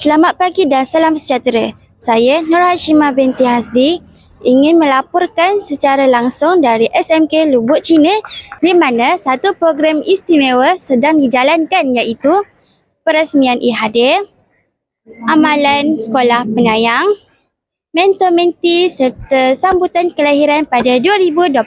Selamat pagi dan salam sejahtera. Saya Nur Hashimah binti Hasdi ingin melaporkan secara langsung dari SMK Lubuk Cina di mana satu program istimewa sedang dijalankan iaitu peresmian IHD, amalan sekolah penyayang, mentor menti serta sambutan kelahiran pada 2025.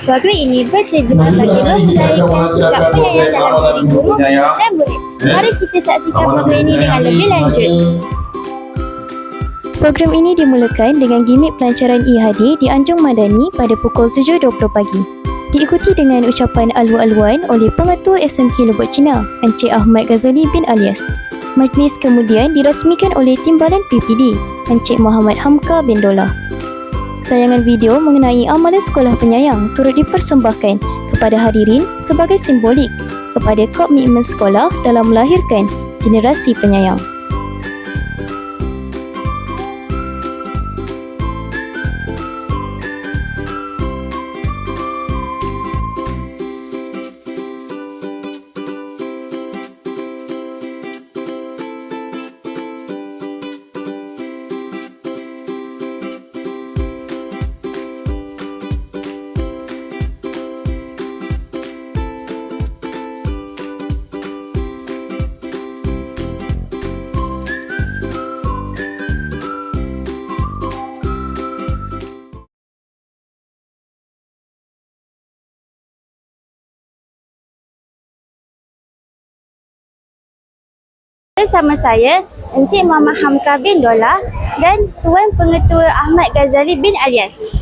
Program ini bertujuan bagi membudayakan sikap penyayang dalam diri guru dan murid. Mari kita saksikan program ini dengan lebih lanjut. Program ini dimulakan dengan gimmick pelancaran IHD di Anjung Madani pada pukul 7.20 pagi. Diikuti dengan ucapan alwa-alwan oleh Pengetua SMK Lubuk Cina, Encik Ahmad Ghazali bin Alias. Majlis kemudian dirasmikan oleh Timbalan PPD, Encik Muhammad Hamka bin Dola. Tayangan video mengenai amalan sekolah penyayang turut dipersembahkan kepada hadirin sebagai simbolik kepada komitmen sekolah dalam melahirkan generasi penyayang. Bersama saya Encik Muhammad Hamka bin Dola dan Tuan Pengetua Ahmad Ghazali bin Alias.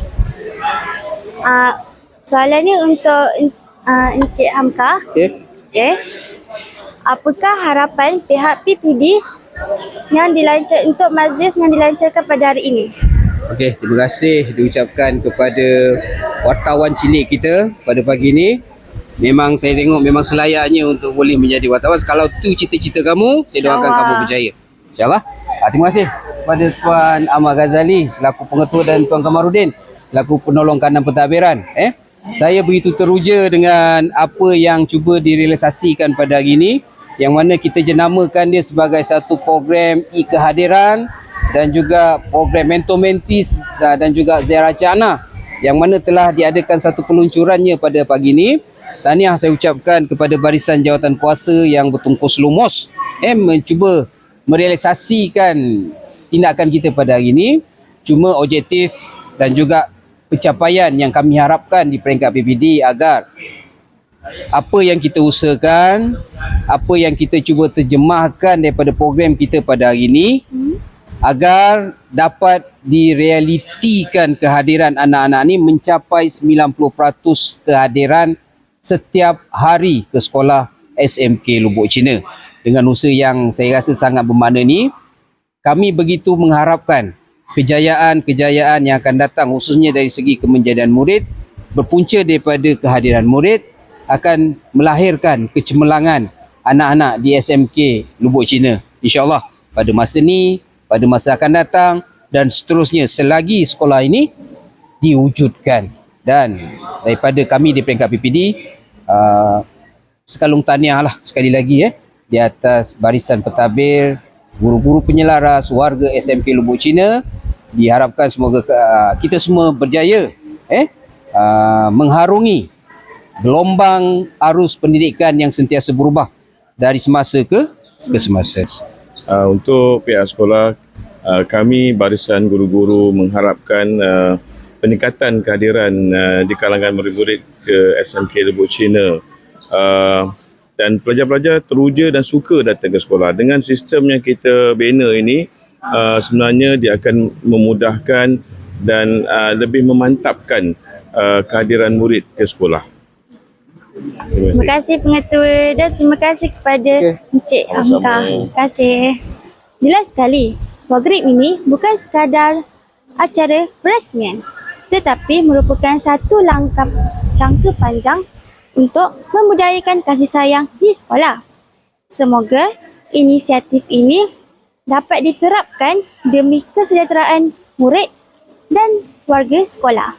Uh, soalan ni untuk uh, Encik Hamka. Okey. Okay. Apakah harapan pihak PPD yang dilancar untuk majlis yang dilancarkan pada hari ini? Okey, terima kasih diucapkan kepada wartawan cilik kita pada pagi ini. Memang saya tengok memang selayaknya untuk boleh menjadi wartawan. Kalau tu cita-cita kamu, saya doakan kamu berjaya. InsyaAllah. Ah, terima kasih kepada Tuan Ahmad Ghazali selaku pengetua dan Tuan Kamarudin selaku penolong kanan pentadbiran. Eh, saya begitu teruja dengan apa yang cuba direalisasikan pada hari ini yang mana kita jenamakan dia sebagai satu program e-kehadiran dan juga program mentor mentis ah, dan juga ziarah jana yang mana telah diadakan satu peluncurannya pada pagi ini. Tahniah saya ucapkan kepada barisan jawatan kuasa yang bertungkus lumos eh mencuba merealisasikan tindakan kita pada hari ini. Cuma objektif dan juga pencapaian yang kami harapkan di peringkat PPD agar apa yang kita usahakan, apa yang kita cuba terjemahkan daripada program kita pada hari ini agar dapat direalitikan kehadiran anak-anak ini mencapai 90% kehadiran setiap hari ke sekolah SMK Lubuk Cina. Dengan usaha yang saya rasa sangat bermakna ni, kami begitu mengharapkan kejayaan-kejayaan yang akan datang khususnya dari segi kemenjadian murid berpunca daripada kehadiran murid akan melahirkan kecemerlangan anak-anak di SMK Lubuk Cina. InsyaAllah pada masa ni, pada masa akan datang dan seterusnya selagi sekolah ini diwujudkan. Dan daripada kami di peringkat PPD, uh, sekalung tahniah lah sekali lagi eh di atas barisan pentadbir, guru-guru penyelaras, warga SMP Lubuk Cina. Diharapkan semoga uh, kita semua berjaya eh uh, mengharungi gelombang arus pendidikan yang sentiasa berubah dari semasa ke ke semasa. Uh, untuk pihak sekolah, uh, kami barisan guru-guru mengharapkan uh, peningkatan kehadiran uh, di kalangan murid-murid ke SMK Lubuk Cina. Uh, dan pelajar-pelajar teruja dan suka datang ke sekolah. Dengan sistem yang kita bina ini, uh, sebenarnya dia akan memudahkan dan uh, lebih memantapkan uh, kehadiran murid ke sekolah. Terima Terima kasih pengetua dan terima kasih kepada Okey. Encik Sama-sama. Hamka. Terima kasih. Jelas sekali, program ini bukan sekadar acara peresmian tetapi merupakan satu langkah jangka panjang untuk membudayakan kasih sayang di sekolah. Semoga inisiatif ini dapat diterapkan demi kesejahteraan murid dan warga sekolah.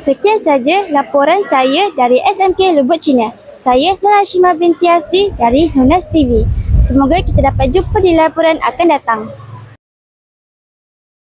Sekian saja laporan saya dari SMK Lubuk Cina. Saya Nur Hashimah binti dari Nunas TV. Semoga kita dapat jumpa di laporan akan datang.